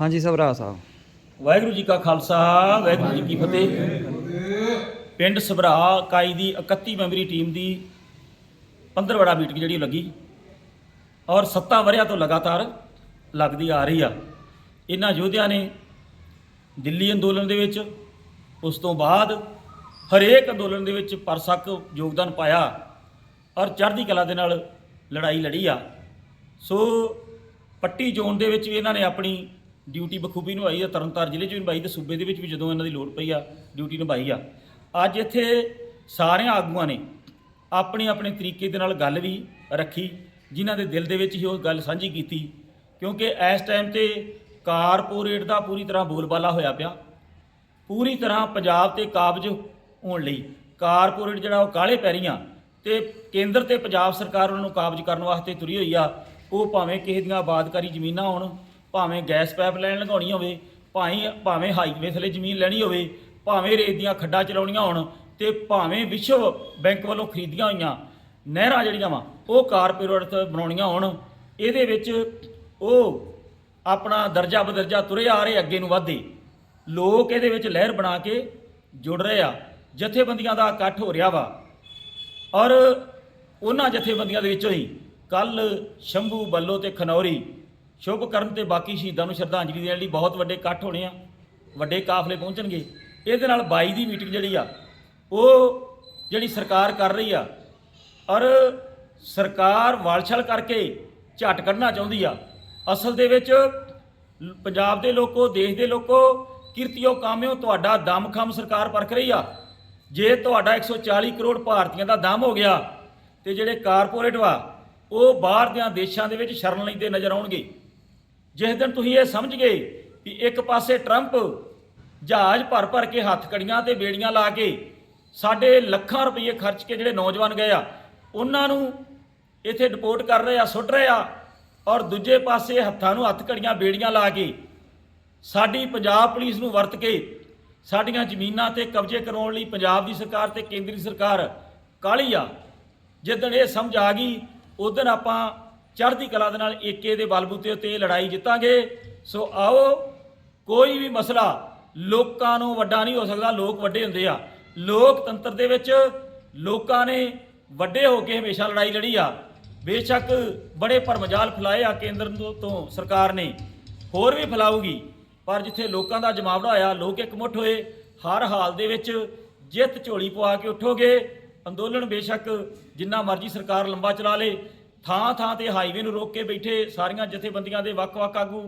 ਹਾਂਜੀ ਸਭਰਾ ਸਾਹਿਬ। ਵਾਹਿਗੁਰੂ ਜੀ ਕਾ ਖਾਲਸਾ, ਵਾਹਿਗੁਰੂ ਜੀ ਕੀ ਫਤਿਹ। ਪਿੰਡ ਸਭਰਾ ਇਕਾਈ ਦੀ 31 ਮੈਂਬਰੀ ਟੀਮ ਦੀ 15 ਮੀਟਿੰਗ ਜਿਹੜੀ ਉਹ ਲੱਗੀ ਔਰ 7 ਵਰਿਆਂ ਤੋਂ ਲਗਾਤਾਰ ਲੱਗਦੀ ਆ ਰਹੀ ਆ। ਇਹਨਾਂ ਯੋਧਿਆਂ ਨੇ ਦਿੱਲੀ ਅੰਦੋਲਨ ਦੇ ਵਿੱਚ, ਉਸ ਤੋਂ ਬਾਅਦ ਹਰੇਕ ਅੰਦੋਲਨ ਦੇ ਵਿੱਚ ਪਰਸਕ ਯੋਗਦਾਨ ਪਾਇਆ ਔਰ ਚੜ੍ਹਦੀ ਕਲਾ ਦੇ ਨਾਲ ਲੜਾਈ ਲੜੀ ਆ। ਸੋ ਪੱਟੀ ਜ਼ੋਨ ਦੇ ਵਿੱਚ ਵੀ ਇਹਨਾਂ ਨੇ ਆਪਣੀ ਡਿਊਟੀ ਬਖੂਬੀ ਨਿਭਾਈ ਆ ਤਰਨਤਾਰ ਜ਼ਿਲ੍ਹੇ 'ਚ ਵੀ ਨਿਭਾਈ ਤੇ ਸੂਬੇ ਦੇ ਵਿੱਚ ਵੀ ਜਦੋਂ ਇਹਨਾਂ ਦੀ ਲੋੜ ਪਈ ਆ, ਡਿਊਟੀ ਨਿਭਾਈ ਆ। ਅੱਜ ਇੱਥੇ ਸਾਰਿਆਂ ਆਗੂਆਂ ਨੇ ਆਪਣੇ ਆਪਣੇ ਤਰੀਕੇ ਦੇ ਨਾਲ ਗੱਲ ਵੀ ਰੱਖੀ, ਜਿਨ੍ਹਾਂ ਦੇ ਦਿਲ ਦੇ ਵਿੱਚ ਹੀ ਉਹ ਗੱਲ ਸਾਂਝੀ ਕੀਤੀ, ਕਿਉਂਕਿ ਇਸ ਟਾਈਮ ਤੇ ਕਾਰਪੋਰੇਟ ਦਾ ਪੂਰੀ ਤਰ੍ਹਾਂ ਬੋਲਬਾਲਾ ਹੋਇਆ ਪਿਆ। ਪੂਰੀ ਤਰ੍ਹਾਂ ਪੰਜਾਬ ਤੇ ਕਾਬਜ ਹੋਣ ਲਈ ਕਾਰਪੋਰੇਟ ਜਿਹੜਾ ਉਹ ਕਾਲੇ ਪੈਰੀਆਂ ਤੇ ਕੇਂਦਰ ਤੇ ਪੰਜਾਬ ਸਰਕਾਰ ਉਹਨਾਂ ਨੂੰ ਕਾਬਜ ਕਰਨ ਵਾਸਤੇ ਤੁਰੀ ਹੋਈ ਆ, ਉਹ ਭਾਵੇਂ ਕਿਸੇ ਦੀਆਂ ਆਬਾਦਕਾਰੀ ਜ਼ਮੀਨਾਂ ਹੋਣ ਭਾਵੇਂ ਗੈਸ ਪਾਈਪ ਲਾਈਨ ਲਗਾਉਣੀ ਹੋਵੇ, ਭਾਵੇਂ ਭਾਵੇਂ ਹਾਈਵੇ ਥੱਲੇ ਜ਼ਮੀਨ ਲੈਣੀ ਹੋਵੇ, ਭਾਵੇਂ ਰੇਤ ਦੀਆਂ ਖੱਡਾਂ ਚਲਾਉਣੀਆਂ ਹੋਣ ਤੇ ਭਾਵੇਂ ਵਿਸ਼ਵ ਬੈਂਕ ਵੱਲੋਂ ਖਰੀਦੀਆਂ ਹੋਈਆਂ ਨਹਿਰਾਂ ਜਿਹੜੀਆਂ ਵਾ, ਉਹ ਕਾਰਪੋਰੇਟ ਬਣਾਉਣੀਆਂ ਹੋਣ, ਇਹਦੇ ਵਿੱਚ ਉਹ ਆਪਣਾ ਦਰਜਾ ਬਦਰਜਾ ਤੁਰੇ ਆ ਰਹੇ ਅੱਗੇ ਨੂੰ ਵਧਦੇ। ਲੋਕ ਇਹਦੇ ਵਿੱਚ ਲਹਿਰ ਬਣਾ ਕੇ ਜੁੜ ਰਹੇ ਆ। ਜਥੇਬੰਦੀਆਂ ਦਾ ਇਕੱਠ ਹੋ ਰਿਹਾ ਵਾ। ਔਰ ਉਹਨਾਂ ਜਥੇਬੰਦੀਆਂ ਦੇ ਵਿੱਚੋਂ ਹੀ ਕੱਲ ਸ਼ੰਭੂ ਬੱਲੋ ਤੇ ਖਨੌਰੀ ਸ਼ੁਭ ਕਰਨ ਤੇ ਬਾਕੀ ਸ਼ਹੀਦਾਂ ਨੂੰ ਸ਼ਰਧਾਂਜਲੀ ਦੇਣ ਲਈ ਬਹੁਤ ਵੱਡੇ ਇਕੱਠ ਹੋਣੇ ਆ, ਵੱਡੇ ਕਾਫਲੇ ਪਹੁੰਚਣਗੇ। ਇਹਦੇ ਨਾਲ 22 ਦੀ ਮੀਟਿੰਗ ਜਿਹੜੀ ਆ, ਉਹ ਜਿਹੜੀ ਸਰਕਾਰ ਕਰ ਰਹੀ ਆ, ਔਰ ਸਰਕਾਰ ਵਾਲਛਲ ਕਰਕੇ ਝਟ ਕੱਢਣਾ ਚਾਹੁੰਦੀ ਆ। ਅਸਲ ਦੇ ਵਿੱਚ ਪੰਜਾਬ ਦੇ ਲੋਕੋ, ਦੇਸ਼ ਦੇ ਲੋਕੋ, ਕਿਰਤੀਓ ਕਾਮਿਓ ਤੁਹਾਡਾ ਦਮਖਮ ਸਰਕਾਰ ਪਰਖ ਰਹੀ ਆ। ਜੇ ਤੁਹਾਡਾ 140 ਕਰੋੜ ਭਾਰਤੀਆਂ ਦਾ ਦਮ ਹੋ ਗਿਆ, ਤੇ ਜਿਹੜੇ ਕਾਰਪੋਰੇਟ ਵਾ, ਉਹ ਬਾਹਰ ਦਿਆਂ ਦੇਸ਼ਾਂ ਦੇ ਵਿੱਚ ਸ਼ਰਨ ਲੈਂਦੇ ਨਜ਼ਰ ਆਉਣਗੇ। ਜਿਸ ਦਿਨ ਤੁਸੀਂ ਇਹ ਸਮਝ ਗਏ ਵੀ ਇੱਕ ਪਾਸੇ ਟਰੰਪ ਜਹਾਜ਼ ਭਰ ਭਰ ਕੇ ਹੱਥ ਕੜੀਆਂ ਤੇ ਬੇੜੀਆਂ ਲਾ ਕੇ ਸਾਡੇ ਲੱਖਾਂ ਰੁਪਏ ਖਰਚ ਕੇ ਜਿਹੜੇ ਨੌਜਵਾਨ ਗਏ ਆ, ਉਹਨਾਂ ਨੂੰ ਇੱਥੇ ਡਿਪੋਰਟ ਕਰ ਰਹੇ ਆ, ਸੁੱਟ ਰਹੇ ਆ ਔਰ ਦੂਜੇ ਪਾਸੇ ਹੱਥਾਂ ਨੂੰ ਹੱਥ ਕੜੀਆਂ, ਬੇੜੀਆਂ ਲਾ ਕੇ ਸਾਡੀ ਪੰਜਾਬ ਪੁਲਿਸ ਨੂੰ ਵਰਤ ਕੇ ਸਾਡੀਆਂ ਜ਼ਮੀਨਾਂ ਤੇ ਕਬਜ਼ੇ ਕਰਾਉਣ ਲਈ ਪੰਜਾਬ ਦੀ ਸਰਕਾਰ ਤੇ ਕੇਂਦਰੀ ਸਰਕਾਰ ਕਾਲੀ ਆ। ਜਿੱਦਣ ਇਹ ਸਮਝ ਆ ਗਈ ਉਦੋਂ ਆਪਾਂ ਚੜ੍ਹਦੀ ਕਲਾ ਦੇ ਨਾਲ ਏਕੇ ਦੇ ਬਲਬੂਤੇ ਉੱਤੇ ਲੜਾਈ ਜਿੱਤਾਂਗੇ। ਸੋ ਆਓ, ਕੋਈ ਵੀ ਮਸਲਾ ਲੋਕਾਂ ਨੂੰ ਵੱਡਾ ਨਹੀਂ ਹੋ ਸਕਦਾ, ਲੋਕ ਵੱਡੇ ਹੁੰਦੇ ਆ। ਲੋਕਤੰਤਰ ਦੇ ਵਿੱਚ ਲੋਕਾਂ ਨੇ ਵੱਡੇ ਹੋ ਕੇ ਹਮੇਸ਼ਾ ਲੜਾਈ ਲੜੀ ਆ। ਬੇਸ਼ੱਕ ਬੜੇ ਭਰਮਜਾਲ ਫੈਲਾਏ ਆ ਕੇਂਦਰ ਤੋਂ- ਸਰਕਾਰ ਨੇ। ਹੋਰ ਵੀ ਫੈਲਾਊਗੀ, ਪਰ ਜਿੱਥੇ ਲੋਕਾਂ ਦਾ ਜਮਾਵੜਾ ਹੋਇਆ, ਲੋਕ ਇਕਮੁੱਠ ਹੋਏ, ਹਰ ਹਾਲ ਦੇ ਵਿੱਚ ਜਿੱਤ ਝੋਲੀ ਪਵਾ ਕੇ ਉੱਠੋਗੇ। ਅੰਦੋਲਨ ਬੇਸ਼ੱਕ ਜਿੰਨਾ ਮਰਜ਼ੀ ਸਰਕਾਰ ਲੰਬਾ ਚਲਾ ਲੇ ਥਾਂ ਥਾਂ ਤੇ ਹਾਈਵੇ ਨੂੰ ਰੋਕ ਕੇ ਬੈਠੇ ਸਾਰੀਆਂ ਜਥੇਬੰਦੀਆਂ ਦੇ ਵੱਖ-ਵੱਖ ਆਗੂ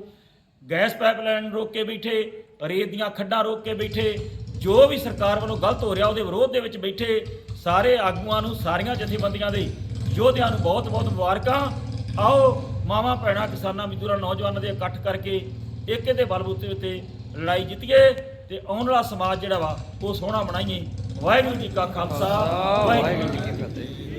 ਗੈਸ ਪਾਈਪਲਾਈਨ ਰੋਕ ਕੇ ਬੈਠੇ ਰੇਤ ਦੀਆਂ ਖੱਡਾਂ ਰੋਕ ਕੇ ਬੈਠੇ ਜੋ ਵੀ ਸਰਕਾਰ ਵੱਲੋਂ ਗਲਤ ਹੋ ਰਿਹਾ ਉਹਦੇ ਵਿਰੋਧ ਦੇ ਵਿੱਚ ਬੈਠੇ ਸਾਰੇ ਆਗੂਆਂ ਨੂੰ ਸਾਰੀਆਂ ਜਥੇਬੰਦੀਆਂ ਦੇ ਯੋਧਿਆਂ ਨੂੰ ਬਹੁਤ-ਬਹੁਤ ਮੁਬਾਰਕਾਂ। ਆਓ ਮਾਵਾਂ ਭੈਣਾਂ ਕਿਸਾਨਾਂ ਮਜ਼ਦੂਰਾਂ ਨੌਜਵਾਨਾਂ ਦੇ ਇਕੱਠ ਕਰਕੇ ਏਕੇ ਦੇ ਬਲਬੂਤੇ ਉੱਤੇ ਲੜਾਈ ਜਿੱਤੀਏ ਤੇ ਆਉਣ ਵਾਲਾ ਸਮਾਜ ਜਿਹੜਾ ਵਾ ਉਹ ਸੋਹਣਾ ਬਣਾਈਏ। ਵਾਹਿਗੁਰੂ ਜੀ ਕਾ ਖਾਲਸਾ ਵਾਹਿਗੁਰੂ ਜੀ ਕੀ ਫਤਿਹ।